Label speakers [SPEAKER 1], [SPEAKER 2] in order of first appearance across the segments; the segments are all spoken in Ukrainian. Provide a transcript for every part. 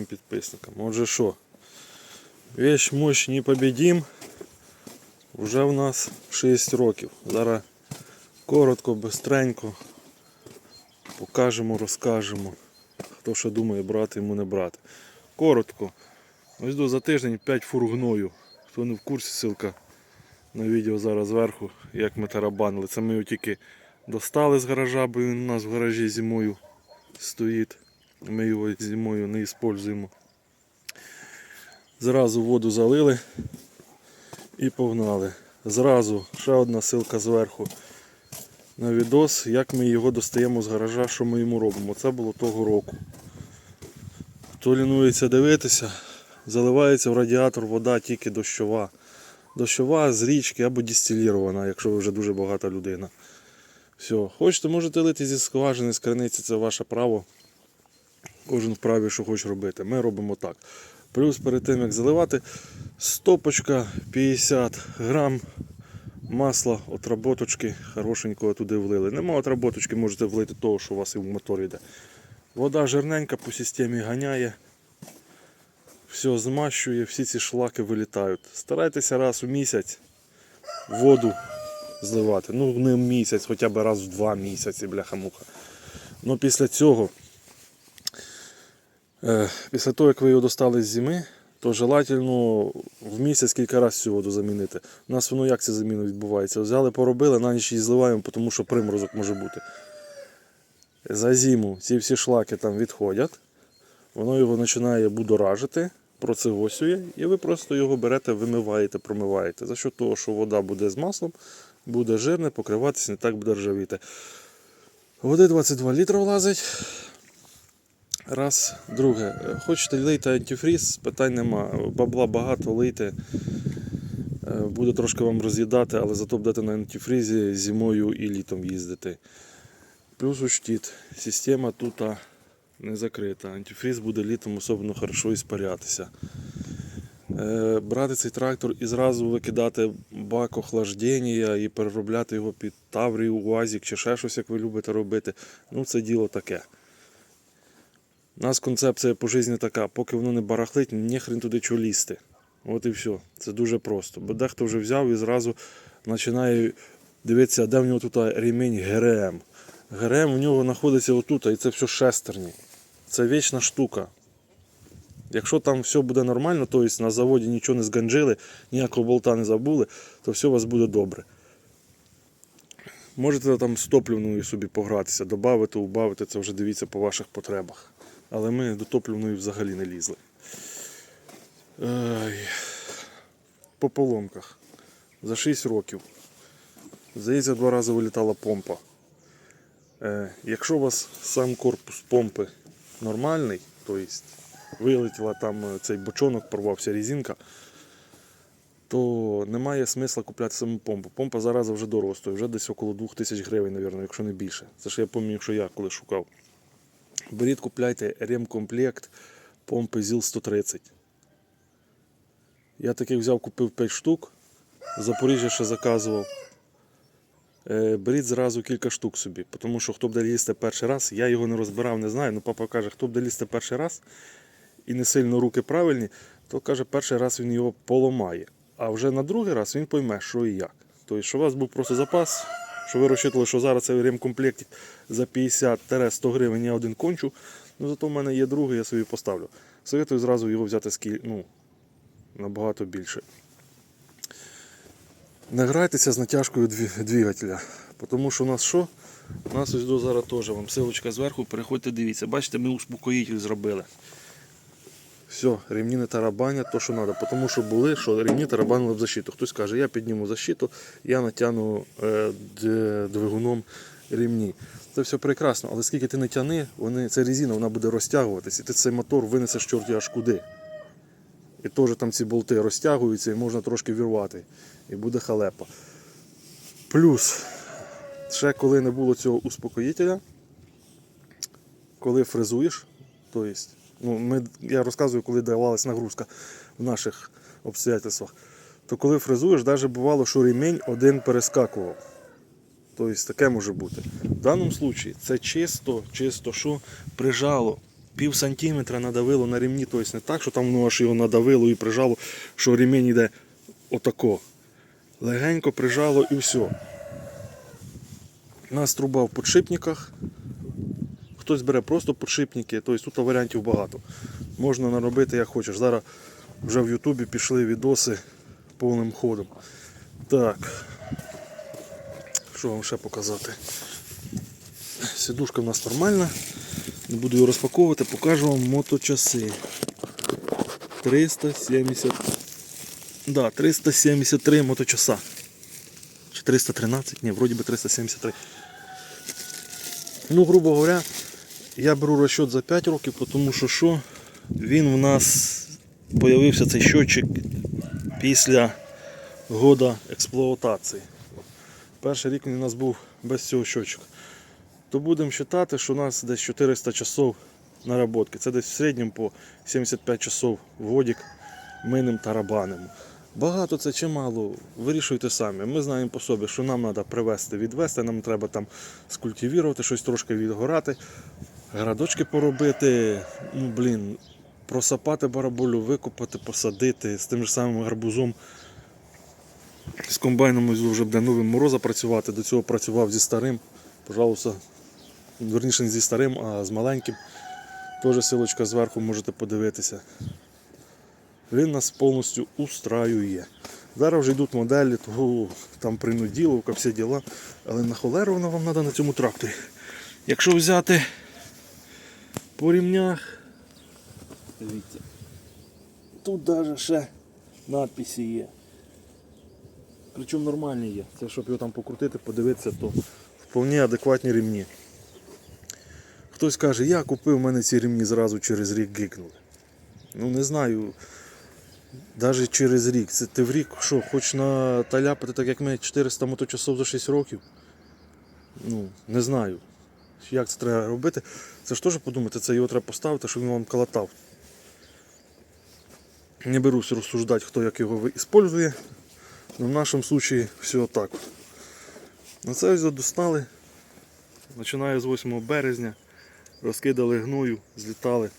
[SPEAKER 1] Всім підписникам. Отже що, вещь мощь непобедим. Уже в нас 6 років. Зараз коротко, бистренько покажемо, розкажемо. Хто що думає, брати йому не брати. Коротко. Ось до за тиждень 5 фур гною. Хто не в курсі, ссылка на відео зараз зверху, як ми тарабанили. Це ми його тільки достали з гаража, бо він у нас в гаражі зимою стоїть. Ми його зимою не використовуємо. Зразу воду залили і погнали. Зразу ще одна ссылка зверху на відос, як ми його достаємо з гаража, що ми йому робимо. Це було того року. Хто лінується дивитися, заливається в радіатор вода тільки дощова. Дощова з річки або дистилірована, якщо ви вже дуже багата людина. Все, хочете, можете лити зі скважини, з криниці, це ваше право. Кожен вправі, що хоче робити. Ми робимо так. Плюс перед тим як заливати, стопочка 50 грам масла отработочки хорошенького туди влили. Нема отработочки, можете влити того, що у вас і в моторі йде. Вода жирненька по системі ганяє. Все змащує, всі ці шлаки вилітають. Старайтеся раз у місяць воду зливати. Ну, не в місяць, хоча б раз в два місяці, бляха-муха. Ну після цього, після того, як ви його достали з зими, то желательно в місяць кілька разів цю воду замінити. У нас воно як ця заміна відбувається? Взяли, поробили, на ніч її зливаємо, тому що приморозок може бути. За зиму ці всі шлаки там відходять, воно його починає будоражити, процегосює, і ви просто його берете, вимиваєте, промиваєте. За що того, що вода буде з маслом, буде жирне, покриватися, не так буде ржавіти. Води 22 літра влазить. Раз, друге. Е, Хочете лийте антифріз, питань нема. Бабла багато лийте. Е, Буде трошки вам роз'їдати, але зато будете на антифрізі зимою і літом їздити. Плюс учтіть, система тут не закрита. Антифріз буде літом особливо хорошо іспарятися. Е, Брати цей трактор і зразу викидати бак охлаждення і переробляти його під Таврію, УАЗик чи ще щось, як ви любите робити. Ну, це діло таке. У нас концепція по житті така, поки воно не барахлить, ніхрен туди чого лізти. От і все. Це дуже просто. Бо дехто вже взяв і зразу починає дивитися, де в нього тут ремінь ГРМ. ГРМ у нього знаходиться отут, і це все шестерні. Це вічна штука. Якщо там все буде нормально, тобто на заводі нічого не зганджили, ніякого болта не забули, то все у вас буде добре. Можете там з топливною собі погратися, додати, убавити, це вже дивіться по ваших потребах. Але ми до топливної взагалі не лізли. Ай. По поломках. За 6 років. Здається, два рази вилітала помпа. Е, якщо у вас сам корпус помпи нормальний, тобто вилетіла там е, цей бочонок, порвався резинка, то немає смисла купляти саму помпу. Помпа зараз вже дорого стоїть, вже десь около 2000 гривень, мабуть, якщо не більше. Це ж я пам'ятаю, що я коли шукав. Беріть, купляйте ремкомплект помпи ЗІЛ-130. Я таких взяв, купив 5 штук. Запоріжжя ще заказував. Е, Беріть зразу кілька штук собі, тому що хто буде лізти перший раз, я його не розбирав, не знаю. Ну папа каже, хто буде лізти перший раз і не сильно руки правильні, то каже, перший раз він його поламає. А вже на другий раз він пойме, що і як. Тобто, що у вас був просто запас, що ви розчитували, що зараз цей ремкомплект за 50-100 гривень я один кончу. Ну зато в мене є другий, я собі поставлю. Советую зразу його взяти скіль, ну, набагато більше. Не грайтеся з натяжкою двигателя. Тому що у нас що? У нас ось до зараз теж вам силочка зверху, переходьте, дивіться. Бачите, ми успокоїтель зробили. Все, ремні не тарабанять, то що треба. Тому що були, що ремні тарабанили в защиту. Хтось каже, я підніму защиту, я натягну е, двигуном ремні. Це все прекрасно, але скільки ти не тяни, вони, ця резина вона буде розтягуватися, і ти цей мотор винесеш чорті аж куди. І теж там ці болти розтягуються і можна трошки вірвати. І буде халепа. Плюс, ще коли не було цього успокоїтеля, коли фрезуєш, то есть, ну, ми, я розказую, коли давалась нагрузка в наших обстоятельствах, то коли фрезуєш, навіть бувало, що ремінь один перескакував. Тобто таке може бути. В даному випадку це чисто, чисто що прижало пів сантиметра надавило на ремні, тобто не так, що там воно аж його надавило і прижало, що ремінь йде отако. Легенько прижало і все. У нас труба в подшипниках. Хтось бере просто подшипники, тобто тут варіантів багато. Можна наробити як хочеш. Зараз вже в Ютубі пішли відоси повним ходом. Так. Що вам ще показати? Сідушка в нас нормальна. Не буду її розпаковувати, покажу вам моточаси. 370. Да, 373 моточаса. Чи 313? Ні, вроді би 373. Ну, грубо говоря, я беру розчет за 5 років, тому що що? Він в нас появився цей щотчик після года експлуатації. Перший рік він у нас був без цього щотчика. То будемо вважати, що у нас десь 400 часов наработки. Це десь в середньому по 75 часов в годик минем тарабанимо. Багато це чи мало, вирішуйте самі. Ми знаємо по собі, що нам треба привезти, відвести, нам треба там скультивірувати, щось трошки відгорати, градочки поробити, ну блін, просапати бараболю, викопати, посадити з тим же самим гарбузом. З комбайном вже буде новим мороза працювати. До цього працював зі старим. Пожалуйста, верніше не зі старим, а з маленьким. Теж силочка зверху можете подивитися. Він нас повністю устраює. Зараз вже йдуть моделі, того там принуділовка, всі діла. Але на холеру воно вам треба на цьому тракторі. Якщо взяти по рівнях, дивіться, тут навіть ще надписи є. Причому нормальні є. Це щоб його там покрутити, подивитися, то вполне адекватні рівні. Хтось каже, я купив, в мене ці рівні зразу через рік гикнули. Ну не знаю. Навіть через рік. Це ти в рік що, хоч на таляпати, так як ми 400 моточасов за 6 років. Ну, не знаю. Як це треба робити. Це ж теж подумати, це його треба поставити, щоб він вам калатав. Не берусь розсуждати, хто як його використовує. Но в нашому випадку все так. На це ось достали. Починає з 8 березня. Розкидали гною, злітали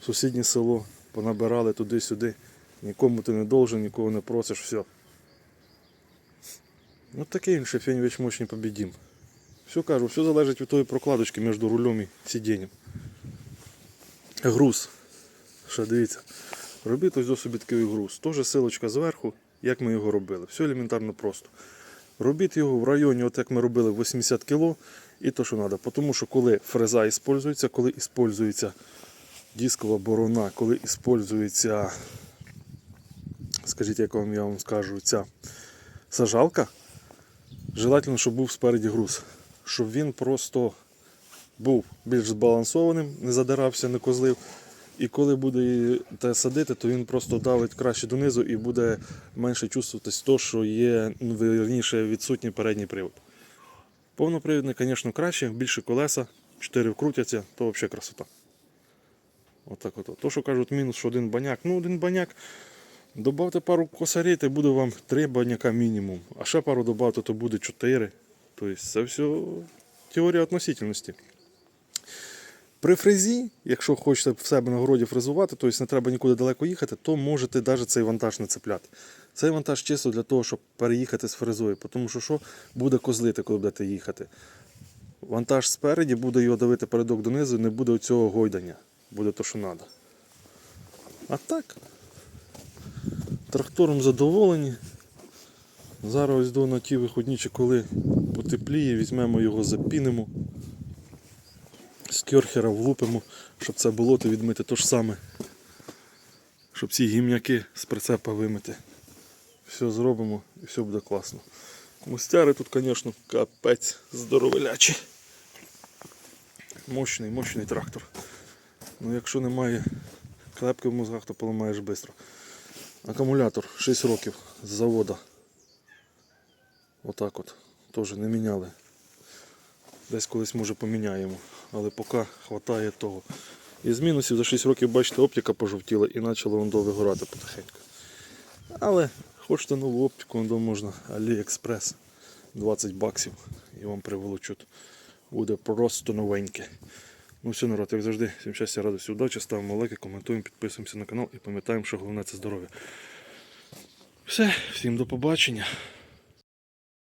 [SPEAKER 1] в сусіднє село, понабирали туди-сюди. Нікому ти не должен, нікого не просиш, все. Ну такий він шефень мощний побідім. Все кажу, все залежить від тої прокладочки між рулем і сидінням. Груз. Ще дивіться. Робіть ось до собі такий груз. Теж силочка зверху, як ми його робили. Все елементарно просто. Робіть його в районі, от як ми робили 80 кг, і то, що треба. Тому що коли фреза використовується, коли використовується дискова борона, коли використовується, скажіть, як я вам скажу, ця сажалка, желательно, щоб був спереді груз. Щоб він просто був більш збалансованим, не задирався, не козлив. І коли буде те садити, то він просто давить краще донизу і буде менше чувствуватись то, що є ну, вірніше відсутній передній привод. Повнопривідний, звісно, краще, більше колеса, 4 вкрутяться, то взагалі красота. Отак от. То, що кажуть, мінус що один баняк. Ну, один баняк. Добавте пару косарей, то буде вам 3 баняка мінімум. А ще пару добавте, то буде 4. Тобто це все теорія относительності. При фрезі, якщо хочете в себе на городі фрезувати, тобто не треба нікуди далеко їхати, то можете навіть цей вантаж не цепляти. Цей вантаж чисто для того, щоб переїхати з фрезою, тому що що буде козлити, коли будете їхати. Вантаж спереді буде його давити передок донизу, не буде цього гойдання. Буде то, що треба. А так, трактором задоволені. Зараз ось до на ті виходні, чи коли потепліє, візьмемо його, запінимо з кьорхера влупимо, щоб це болото відмити то ж саме. Щоб ці гімняки з прицепа вимити. Все зробимо і все буде класно. Мостяри тут, звісно, капець здоровелячі. Мощний, мощний трактор. Ну якщо немає клепки в мозгах, то поламаєш швидко. Акумулятор 6 років з завода. Отак от. Теж не міняли. Десь колись може поміняємо, але поки вистачає того. Із мінусів за 6 років, бачите, оптика пожовтіла і почала воно вигорати потихеньку. Але хочете нову оптику, воно можна AliExpress 20 баксів і вам приволочуть. Буде просто новеньке. Ну все, народ, як завжди, всім щастя, радості, удачі, ставимо лайки, коментуємо, підписуємося на канал і пам'ятаємо, що головне це здоров'я. Все, всім до побачення.